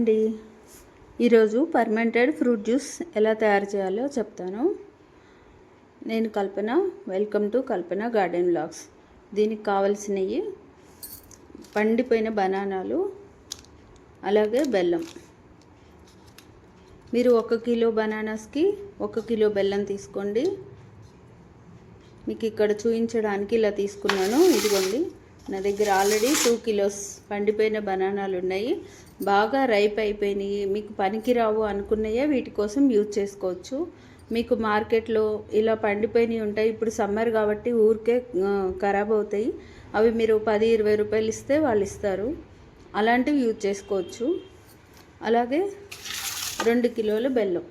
అండి ఈరోజు fermented fruit juice ఎలా తయారు చేయాలో చెప్తాను. నేను Kalpana welcome to Kalpana garden blogs దీనికి కావలసినవి పండిపోయిన బనానాలు అలాగే బెల్లం. మీరు ఒక కిలో బనానాస్కి ఒక కిలో బెల్లం తీసుకోండి. మీకు ఇక్కడ చూపించడానికి ఇలా తీసుకున్నాను. ఇదిగోండి. నా దగ్గర ఆల్రెడీ టూ కిలోస్ పండిపోయిన బనానాలు ఉన్నాయి. బాగా రైప్ అయిపోయినాయి. మీకు పనికిరావు అనుకున్నాయే వీటి కోసం యూజ్ చేసుకోవచ్చు. మీకు మార్కెట్లో ఇలా పండిపోయినవి ఉంటాయి. ఇప్పుడు సమ్మర్ కాబట్టి ఊరికే ఖరాబ్ అవుతాయి. అవి మీరు పది ఇరవై రూపాయలు ఇస్తే వాళ్ళు ఇస్తారు. అలాంటివి యూజ్ చేసుకోవచ్చు. అలాగే రెండు కిలోల బెల్లం.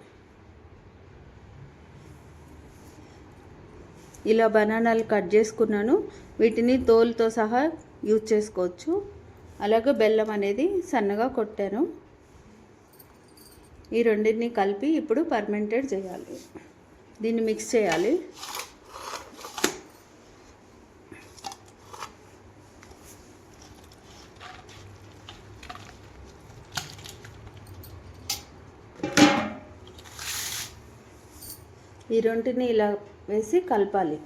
ఇలా బనానాలు కట్ చేసుకున్నాను. వీటిని తోలుతో సహా యూజ్ చేసుకోవచ్చు. అలాగే బెల్లం అనేది సన్నగా కొట్టాను. ఈ రెండింటిని కలిపి ఇప్పుడు పర్మెంటెడ్ చేయాలి. దీన్ని మిక్స్ చేయాలి. ఈ రెంటిని ఇలా వేసి కలపాలి.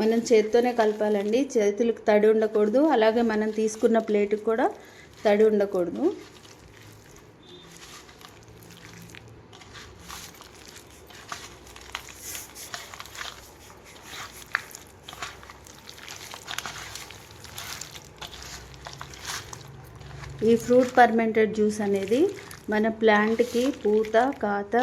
మనం చేత్తోనే కలపాలండి. చేతులకు తడి ఉండకూడదు. అలాగే మనం తీసుకున్న ప్లేట్కి కూడా తడి ఉండకూడదు. ఈ ఫ్రూట్ పర్మెంటెడ్ జ్యూస్ అనేది మన ప్లాంట్కి పూత కాత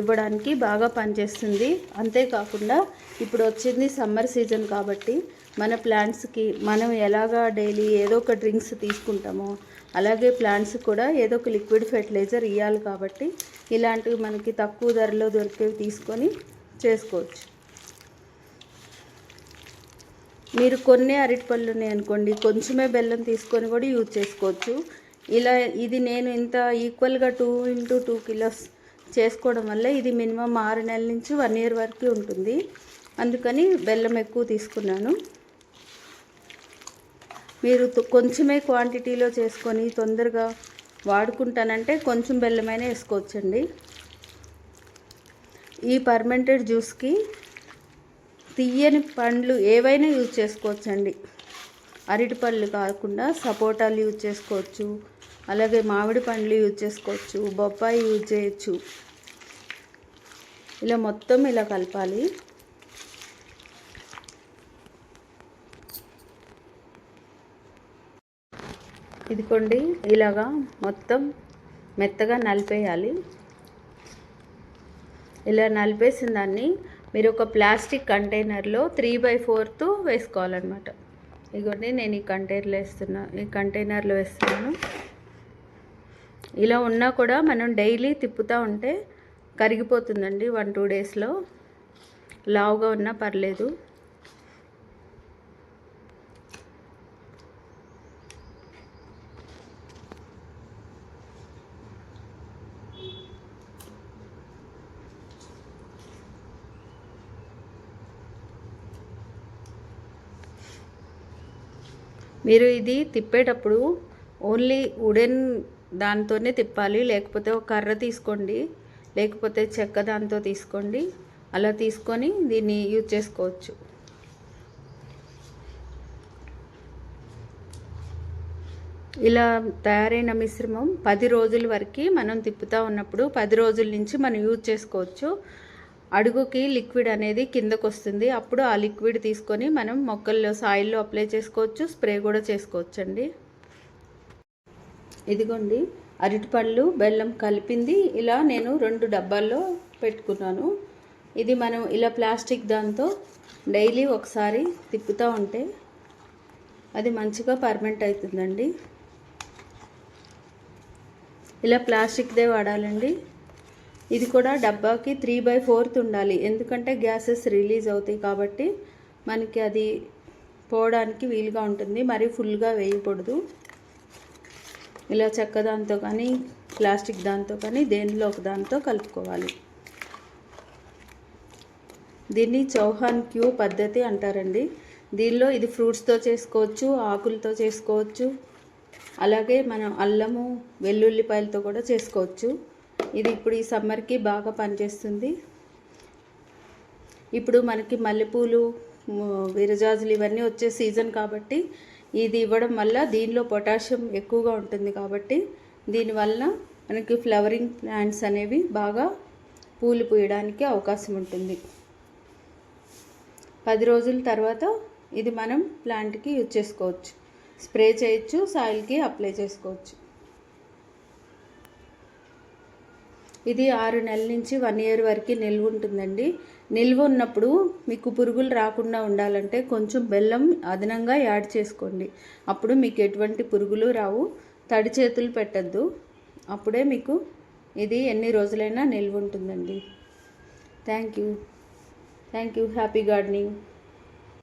ఇవ్వడానికి బాగా పనిచేస్తుంది. అంతేకాకుండా ఇప్పుడు వచ్చింది సమ్మర్ సీజన్ కాబట్టి మన ప్లాంట్స్కి మనం ఎలాగా డైలీ ఏదో ఒక డ్రింక్స్ తీసుకుంటామో అలాగే ప్లాంట్స్ కూడా ఏదో ఒక లిక్విడ్ ఫెర్టిలైజర్ ఇవ్వాలి కాబట్టి ఇలాంటివి మనకి తక్కువ ధరలో దొరికేవి తీసుకొని చేసుకోవచ్చు. మీరు కొన్ని అరటిపళ్ళు ఉన్నాయి అనుకోండి కొంచెమే బెల్లం తీసుకొని కూడా యూజ్ చేసుకోవచ్చు. ఇలా ఇది నేను ఇంత ఈక్వల్గా టూ ఇంటూ టూ కిలోస్ చేసుకోవడం వల్ల ఇది మినిమం ఆరు నెలల నుంచి వన్ ఇయర్ వరకు ఉంటుంది. అందుకని బెల్లం ఎక్కువ తీసుకున్నాను. మీరు కొంచెమే క్వాంటిటీలో చేసుకొని తొందరగా వాడుకుంటానంటే కొంచెం బెల్లమైనా వేసుకోవచ్చండి. ఈ పర్మెంటెడ్ జ్యూస్కి తీయని పండ్లు ఏవైనా యూజ్ చేసుకోవచ్చండి. అరటి పళ్ళు కాకుండా సపోటాలు యూజ్ చేసుకోవచ్చు. అలాగే మామిడి పండ్లు యూజ్ చేసుకోవచ్చు. బొప్పాయి యూజ్ చేయొచ్చు. ఇలా మొత్తం ఇలా కలపాలి. ఇదిగోండి ఇలాగా మొత్తం మెత్తగా నలిపేయాలి. ఇలా నలిపేసిన దాన్ని మీరు ఒక ప్లాస్టిక్ కంటైనర్లో త్రీ బై ఫోర్త్ వేసుకోవాలన్నమాట. ఇదిగోండి నేను ఈ కంటైనర్లో వేస్తున్నా ఈ కంటైనర్లో వేస్తున్నాను. ఇలా ఉన్నా కూడా మనం డైలీ తిప్పుతూ ఉంటే కరిగిపోతుందండి వన్ టూ డేస్లో. లావుగా ఉన్నా పర్లేదు. మీరు ఇది తిప్పేటప్పుడు ఓన్లీ వుడెన్ దాంతోనే తిప్పాలి లేకపోతే ఒక కర్ర తీసుకోండి లేకపోతే చెక్క దాంతో తీసుకోండి అలా తీసుకొని దీన్ని యూజ్ చేసుకోవచ్చు. ఇలా తయారైన మిశ్రమం పది రోజుల వరకు మనం తిప్పుతూ ఉన్నప్పుడు పది రోజుల నుంచి మనం యూజ్ చేసుకోవచ్చు. అడుగుకి లిక్విడ్ అనేది కిందకు వస్తుంది అప్పుడు ఆ లిక్విడ్ తీసుకొని మనం మొక్కల్లో సాయిల్లో అప్లై చేసుకోవచ్చు స్ప్రే కూడా చేసుకోవచ్చండి. ఇదిగోండి అరటిపళ్ళు బెల్లం కలిపింది. ఇలా నేను రెండు డబ్బాల్లో పెట్టుకున్నాను. ఇది మనం ఇలా ప్లాస్టిక్ దాంతో డైలీ ఒకసారి తిప్పుతూ ఉంటే అది మంచిగా పర్మెంట్ అవుతుందండి. ఇలా ప్లాస్టిక్దే వాడాలండి. ఇది కూడా డబ్బాకి త్రీ బై ఫోర్త్ ఉండాలి. ఎందుకంటే గ్యాసెస్ రిలీజ్ అవుతాయి కాబట్టి మనకి అది పోవడానికి వీలుగా ఉంటుంది. మరీ ఫుల్గా వేయకూడదు. ఇలా చెక్క దాంతో కానీ ప్లాస్టిక్ దాంతో కానీ దేనిలో ఒక దాంతో కలుపుకోవాలి. దీన్ని చౌహాన్ క్యూ పద్ధతి అంటారండి. దీనిలో ఇది ఫ్రూట్స్తో చేసుకోవచ్చు ఆకులతో చేసుకోవచ్చు. అలాగే మనం అల్లము వెల్లుల్లిపాయలతో కూడా చేసుకోవచ్చు. ఇది ఇప్పుడు ఈ సమ్మర్కి బాగా పనిచేస్తుంది. ఇప్పుడు మనకి మల్లెపూలు విరజాజులు ఇవన్నీ వచ్చే సీజన్ కాబట్టి ఇది ఇవ్వడం వల్ల దీనిలో పొటాషియం ఎక్కువగా ఉంటుంది కాబట్టి దీనివల్ల మనకి ఫ్లవరింగ్ ప్లాంట్స్ అనేవి బాగా పూలు పూయడానికి అవకాశం ఉంటుంది. పది రోజుల తర్వాత ఇది మనం ప్లాంట్కి యూజ్ చేసుకోవచ్చు. స్ప్రే చేయొచ్చు సాయిల్కి అప్లై చేసుకోవచ్చు. ఇది ఆరు నెలల నుంచి వన్ ఇయర్ వరకు నిల్వ ఉంటుందండి. నిల్వ ఉన్నప్పుడు మీకు పురుగులు రాకుండా ఉండాలంటే కొంచెం బెల్లం అదనంగా యాడ్ చేసుకోండి. అప్పుడు మీకు ఎటువంటి పురుగులు రావు. తడి చేతులు పెట్టద్దు. అప్పుడే మీకు ఇది ఎన్ని రోజులైనా నిల్వ ఉంటుందండి. Thank you. Thank you. Happy gardening.